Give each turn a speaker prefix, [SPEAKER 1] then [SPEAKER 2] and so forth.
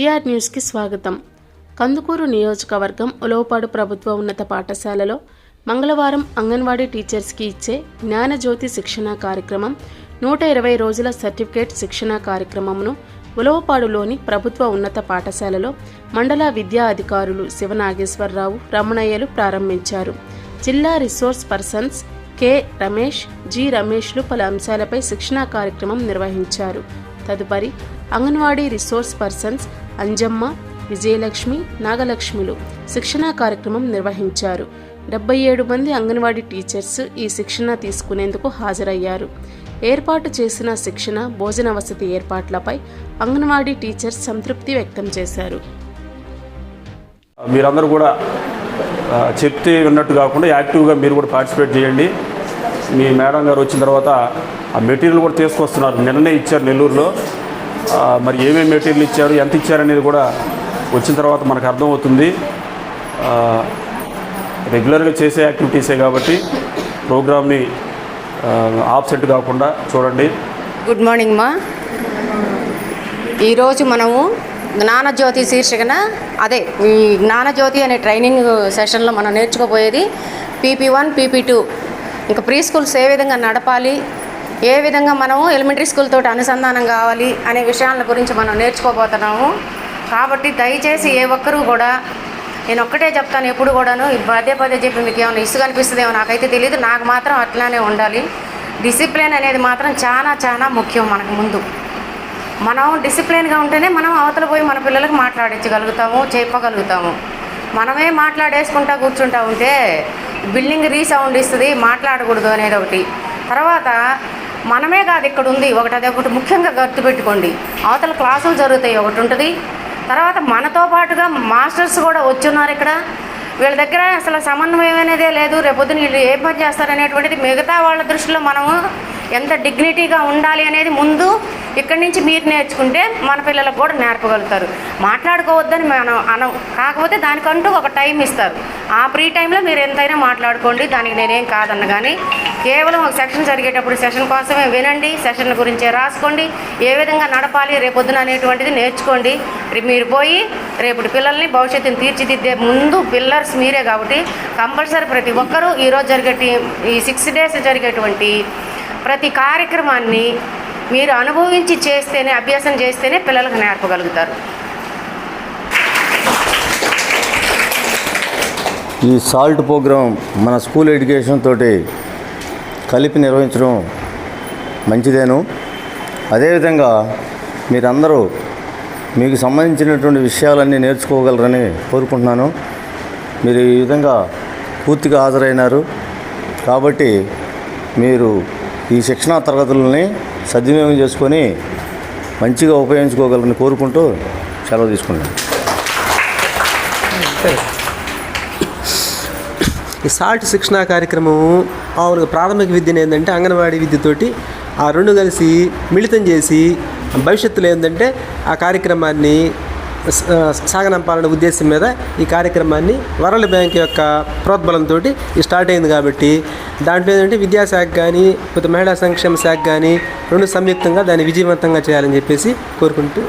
[SPEAKER 1] PR న్యూస్కి స్వాగతం. కందుకూరు నియోజకవర్గం ఉలవపాడు ప్రభుత్వ ఉన్నత పాఠశాలలో మంగళవారం అంగన్వాడీ టీచర్స్కి ఇచ్చే జ్ఞానజ్యోతి శిక్షణా కార్యక్రమం నూట ఇరవై రోజుల సర్టిఫికేట్ శిక్షణా కార్యక్రమమును ఉలవపాడులోని ప్రభుత్వ ఉన్నత పాఠశాలలో మండల విద్యా అధికారులు శివనాగేశ్వరరావు రమణయ్యలు ప్రారంభించారు. జిల్లా resource persons K Ramesh G రమేష్లు పలు అంశాలపై శిక్షణా కార్యక్రమం నిర్వహించారు. తదుపరి అంగన్వాడీ రిసోర్స్ పర్సన్స్ అంజమ్మ విజయలక్ష్మి నాగలక్ష్మిలు శిక్షణా కార్యక్రమం నిర్వహించారు. డెబ్బై ఏడు మంది అంగన్వాడీ టీచర్స్ ఈ శిక్షణ తీసుకునేందుకు హాజరయ్యారు. ఏర్పాటు చేసిన శిక్షణ భోజన వసతి ఏర్పాట్లపై అంగన్వాడీ టీచర్స్ సంతృప్తి వ్యక్తం చేశారు.
[SPEAKER 2] మీరందరూ కూడా చెప్తే విన్నట్టు కాకుండా యాక్టివ్గా మీరు కూడా పార్టిసిపేట్ చేయండి. మీ మేడం గారు వచ్చిన తర్వాత ఆ మెటీరియల్ కూడా తీసుకొస్తున్నారు. నిన్ననే ఇచ్చారు నెల్లూరులో. మరి ఏమేమి మెటీరియల్ ఇచ్చారు ఎంత ఇచ్చారనేది కూడా వచ్చిన తర్వాత మనకు అర్థమవుతుంది. రెగ్యులర్గా చేసే యాక్టివిటీసే కాబట్టి ప్రోగ్రామ్ని ఆబ్సెంట్ కాకుండా చూడండి.
[SPEAKER 3] గుడ్ మార్నింగ్ మా. ఈరోజు మనము జ్ఞానజ్యోతి శీర్షికన అదే ఈ జ్ఞానజ్యోతి అనే ట్రైనింగ్ సెషన్లో మనం నేర్చుకోబోయేది పీపీ వన్ పీపీ టూ. ఇంకా ప్రీ స్కూల్స్ ఏ విధంగా నడపాలి ఏ విధంగా మనము ఎలిమెంటరీ స్కూల్ తోటి అనుసంధానం కావాలి అనే విషయాల గురించి మనం నేర్చుకోబోతున్నాము. కాబట్టి దయచేసి ఏ ఒక్కరూ కూడా నేను ఒక్కటే చెప్తాను ఎప్పుడు కూడాను పదే పదే చెప్పి మీకు ఏమైనా ఇసుగు అనిపిస్తుందేమో నాకైతే తెలియదు నాకు మాత్రం అట్లానే ఉండాలి. డిసిప్లిన్ అనేది మాత్రం చాలా చాలా ముఖ్యం మనకు ముందు. మనం డిసిప్లిన్గా ఉంటేనే మనం అవతల పోయి మన పిల్లలకు మాట్లాడించగలుగుతాము చెప్పగలుగుతాము. మనమే మాట్లాడేసుకుంటా కూర్చుంటా ఉంటే బిల్డింగ్ రీసౌండ్ ఇస్తుంది మాట్లాడకూడదు అనేది ఒకటి. తర్వాత మనమే కాదు ఇక్కడ ఉంది. ఒకటి అది ఒకటి ముఖ్యంగా గుర్తుపెట్టుకోండి అవతల క్లాసులు జరుగుతాయి ఒకటి ఉంటుంది. తర్వాత మనతో పాటుగా మాస్టర్స్ కూడా వచ్చున్నారు ఇక్కడ. వీళ్ళ దగ్గర అసలు సమన్వయం అనేదే లేదు. రేపొద్దున వీళ్ళు ఏ పని చేస్తారనేటువంటిది మిగతా వాళ్ళ దృష్టిలో మనము ఎంత డిగ్నిటీగా ఉండాలి అనేది ముందు ఇక్కడి నుంచి మీరు నేర్చుకుంటే మన పిల్లలకు కూడా నేర్పగలుగుతారు. మాట్లాడుకోవద్దని మనం అనం కాకపోతే దానికంటూ ఒక టైం ఇస్తారు. ఆ ఫ్రీ టైంలో మీరు ఎంతైనా మాట్లాడుకోండి దానికి నేనేం కాదన్న కానీ కేవలం ఒక సెషన్ జరిగేటప్పుడు సెషన్ కోసమే వినండి సెషన్ గురించే రాసుకోండి ఏ విధంగా నడపాలి రేపొద్దున అనేటువంటిది నేర్చుకోండి. మీరు పోయి రేపటి పిల్లల్ని భవిష్యత్తుని తీర్చిదిద్దే ముందు పిల్లర్స్ మీరే కాబట్టి కంపల్సరీ ప్రతి ఒక్కరూ ఈరోజు జరిగే ఈ సిక్స్ డేస్ జరిగేటువంటి ప్రతి కార్యక్రమాన్ని మీరు అనుభవించి చేస్తేనే అభ్యాసం చేస్తేనే పిల్లలకు నేర్పగలుగుతారు.
[SPEAKER 4] ఈ సాల్ట్ ప్రోగ్రాం మన స్కూల్ ఎడ్యుకేషన్ తోటి కలిపి నిర్వహించడం మంచిదేను. అదేవిధంగా మీరందరూ మీకు సంబంధించినటువంటి విషయాలన్నీ నేర్చుకోగలరని కోరుకుంటున్నాను. మీరు ఈ విధంగా పూర్తిగా హాజరైనారు. కాబట్టి మీరు ఈ శిక్షణా తరగతులని సద్వినియోగం చేసుకొని మంచిగా ఉపయోగించుకోగలరని కోరుకుంటూ సెలవు తీసుకున్నాను.
[SPEAKER 5] ఈ సాల్ట్ శిక్షణ కార్యక్రమం మామూలుగా ప్రాథమిక విద్యను ఏంటంటే అంగన్వాడీ విద్యతోటి ఆ రెండు కలిసి మిళితం చేసి భవిష్యత్తులో ఏంటంటే ఆ కార్యక్రమాన్ని స- సాగనంపాలనే ఉద్దేశం మీద ఈ కార్యక్రమాన్ని వరల్డ్ బ్యాంక్ యొక్క ప్రోద్బలంతో ఈ స్టార్ట్ అయింది కాబట్టి దాంట్లో ఏంటంటే విద్యాశాఖ కానీ కొత్త మహిళా సంక్షేమ శాఖ కానీ రెండు సంయుక్తంగా దాన్ని విజయవంతంగా చేయాలని చెప్పేసి కోరుకుంటూ